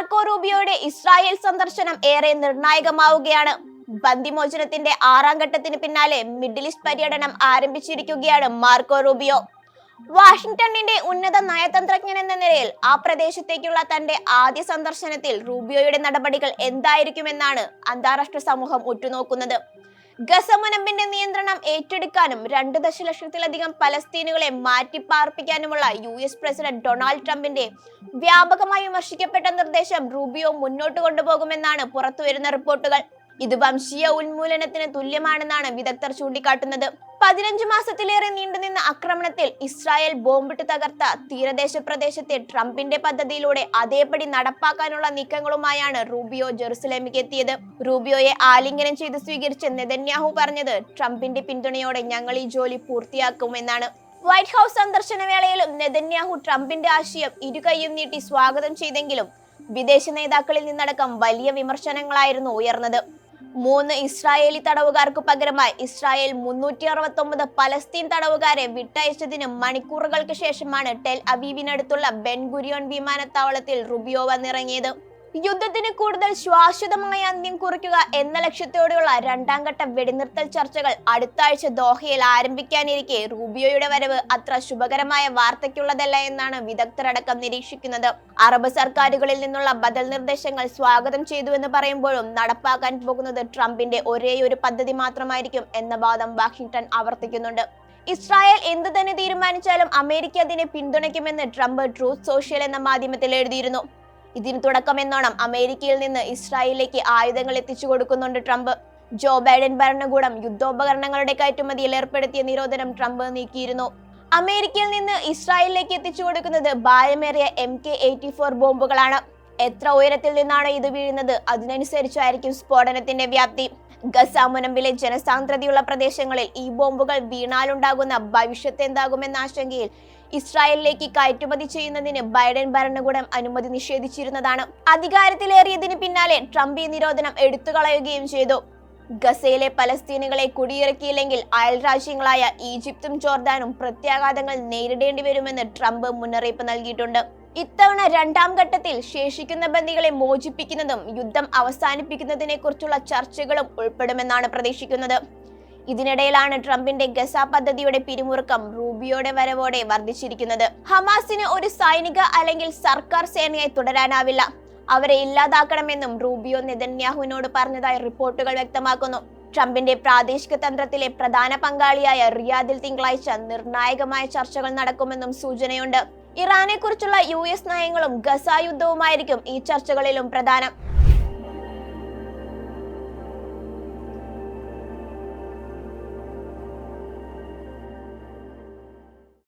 Marco റൂബിയോയുടെ Israel സന്ദർശനം ഏറെ നിർണായകമാവുകയാണ്. ബന്ദിമോചനത്തിന്റെ ആറാം ഘട്ടത്തിന് പിന്നാലെ മിഡിൽ ഈസ്റ്റ് പര്യടനം ആരംഭിച്ചിരിക്കുകയാണ് മാർക്കോ റൂബിയോ. വാഷിംഗ്ടണിന്റെ ഉന്നത നയതന്ത്രജ്ഞൻ എന്ന നിലയിൽ ആ പ്രദേശത്തേക്കുള്ള തന്റെ ആദ്യ സന്ദർശനത്തിൽ റൂബിയോയുടെ നടപടികൾ എന്തായിരിക്കുമെന്നാണ് അന്താരാഷ്ട്ര സമൂഹം ഉറ്റുനോക്കുന്നത്. ഗസമുനമ്പിന്റെ നിയന്ത്രണം ഏറ്റെടുക്കാനും രണ്ട് ദശലക്ഷത്തിലധികം പലസ്തീനുകളെ മാറ്റിപ്പാർപ്പിക്കാനുമുള്ള യു എസ് പ്രസിഡന്റ് ഡൊണാൾഡ് ട്രംപിന്റെ വ്യാപകമായി വിമർശിക്കപ്പെട്ട നിർദ്ദേശം റൂബിയോ മുന്നോട്ട് കൊണ്ടുപോകുമെന്നാണ് പുറത്തുവരുന്ന റിപ്പോർട്ടുകൾ. ഇത് വംശീയ ഉന്മൂലനത്തിന് തുല്യമാണെന്നാണ് വിദഗ്ധർ ചൂണ്ടിക്കാട്ടുന്നത്. പതിനഞ്ച് മാസത്തിലേറെ നീണ്ടുനിന്ന ആക്രമണത്തിൽ ഇസ്രായേൽ ബോംബിട്ട് തകർത്ത തീരദേശ പ്രദേശത്തെ ട്രംപിന്റെ പദ്ധതിയിലൂടെ അതേപടി നടപ്പാക്കാനുള്ള നീക്കങ്ങളുമായാണ് റൂബിയോ ജെറുസലേമിലേക്ക് എത്തിയത്. റൂബിയോയെ ആലിംഗനം ചെയ്ത് സ്വീകരിച്ച നെതന്യാഹു പറഞ്ഞത് ട്രംപിന്റെ പിന്തുണയോടെ ഞങ്ങൾ ഈ ജോലി പൂർത്തിയാക്കുമെന്നാണ്. വൈറ്റ് ഹൗസ് സന്ദർശന വേളയിലും നെതന്യാഹു ട്രംപിന്റെ ആശയം ഇരുകൈയും നീട്ടി സ്വാഗതം ചെയ്തെങ്കിലും വിദേശ നേതാക്കളിൽ നിന്നടക്കം വലിയ വിമർശനങ്ങളായിരുന്നു ഉയർന്നത്. മൂന്ന് ഇസ്രായേലി തടവുകാർക്ക് പകരമായി ഇസ്രായേൽ മുന്നൂറ്റി അറുപത്തൊമ്പത് പലസ്തീൻ തടവുകാരെ വിട്ടയച്ചതിന് മണിക്കൂറുകൾക്ക് ശേഷമാണ് ടെൽ അവീവിനടുത്തുള്ള ബെൻ ഗുരിയോൺ വിമാനത്താവളത്തിൽ റുബിയോ വന്നിറങ്ങിയത് യുദ്ധത്തിന് കൂടുതൽ ശാശ്വതമായ അന്ത്യം കുറിക്കുക എന്ന ലക്ഷ്യത്തോടെയുള്ള രണ്ടാം ഘട്ട വെടിനിർത്തൽ ചർച്ചകൾ അടുത്ത ആഴ്ച ദോഹയിൽ ആരംഭിക്കാനിരിക്കെ. റൂബിയോയുടെ വരവ് അത്ര ശുഭകരമായ വാർത്തയ്ക്കുള്ളതല്ല എന്നാണ് വിദഗ്ധരടക്കം നിരീക്ഷിക്കുന്നത്. അറബ് സർക്കാരുകളിൽ നിന്നുള്ള ബദൽ നിർദ്ദേശങ്ങൾ സ്വാഗതം ചെയ്തു എന്ന് പറയുമ്പോഴും നടപ്പാക്കാൻ പോകുന്നത് ട്രംപിന്റെ ഒരേയൊരു പദ്ധതി മാത്രമായിരിക്കും എന്ന വാദം വാഷിംഗ്ടൺ ആവർത്തിക്കുന്നുണ്ട്. ഇസ്രായേൽ എന്തു തന്നെ തീരുമാനിച്ചാലും അമേരിക്ക അതിനെ പിന്തുണയ്ക്കുമെന്ന് ട്രംപ് ട്രൂത്ത് സോഷ്യൽ എന്ന മാധ്യമത്തിൽ എഴുതിയിരുന്നു. ഇതിന് തുടക്കമെന്നോണം അമേരിക്കയിൽ നിന്ന് ഇസ്രായേലിലേക്ക് ആയുധങ്ങൾ എത്തിച്ചു കൊടുക്കുന്നുണ്ട് ട്രംപ്. ജോ ബൈഡൻ ഭരണകൂടം യുദ്ധോപകരണങ്ങളുടെ കയറ്റുമതിയിൽ ഏർപ്പെടുത്തിയ നിരോധനം ട്രംപ് നീക്കിയിരുന്നു. അമേരിക്കയിൽ നിന്ന് ഇസ്രായേലിലേക്ക് എത്തിച്ചു കൊടുക്കുന്നത് ഭാരമേറിയ എം കെ എയ്റ്റി ഫോർ ബോംബുകളാണ്. എത്ര ഉയരത്തിൽ നിന്നാണ് ഇത് വീഴുന്നത്? അതിനനുസരിച്ചായിരിക്കും സ്ഫോടനത്തിന്റെ വ്യാപ്തി. ഗസ മുനമ്പിലെ ജനസാന്ദ്രതയുള്ള പ്രദേശങ്ങളിൽ ഈ ബോംബുകൾ വീണാലുണ്ടാകുന്ന ഭവിഷ്യത്ത് എന്താകുമെന്ന ആശങ്കയിൽ ഇസ്രായേലിലേക്ക് കയറ്റുമതി ചെയ്യുന്നതിന് ബൈഡൻ ഭരണകൂടം അനുമതി നിഷേധിച്ചിരുന്നതാണ്. അധികാരത്തിലേറിയതിന് പിന്നാലെ ട്രംപ് ഈ നിരോധനം എടുത്തുകളയുകയും ചെയ്തു. ഗസയിലെ പലസ്തീനുകളെ കുടിയിറക്കിയില്ലെങ്കിൽ അയൽ രാജ്യങ്ങളായ ഈജിപ്തും ജോർദാനും പ്രത്യാഘാതങ്ങൾ നേരിടേണ്ടി വരുമെന്ന് ട്രംപ് മുന്നറിയിപ്പ് നൽകിയിട്ടുണ്ട്. ഇത്തവണ രണ്ടാം ഘട്ടത്തിൽ ശേഷിക്കുന്ന ബന്ദികളെ മോചിപ്പിക്കുന്നതും യുദ്ധം അവസാനിപ്പിക്കുന്നതിനെ കുറിച്ചുള്ള ചർച്ചകളും ഉൾപ്പെടുമെന്നാണ് പ്രതീക്ഷിക്കുന്നത്. ഇതിനിടയിലാണ് ട്രംപിന്റെ ഗസ പദ്ധതിയുടെ പിരിമുറുക്കം റൂബിയോടെ വരവോടെ വർദ്ധിച്ചിരിക്കുന്നത്. ഹമാസിന് ഒരു സൈനിക അല്ലെങ്കിൽ സർക്കാർ സേനയായി തുടരാനാവില്ല. അവരെ ഇല്ലാതാക്കണമെന്നും റൂബിയോ നെതന്യാഹുവിനോട് പറഞ്ഞതായി റിപ്പോർട്ടുകൾ വ്യക്തമാക്കുന്നു. ട്രംപിന്റെ പ്രാദേശിക തന്ത്രത്തിലെ പ്രധാന പങ്കാളിയായ റിയാദിൽ തിങ്കളാഴ്ച നിർണായകമായ ചർച്ചകൾ നടക്കുമെന്നും സൂചനയുണ്ട്. ഇറാനെ കുറിച്ചുള്ള യു എസ് നയങ്ങളും ഗസ യുദ്ധവുമായിരിക്കും ഈ ചർച്ചകളിലും പ്രധാനം.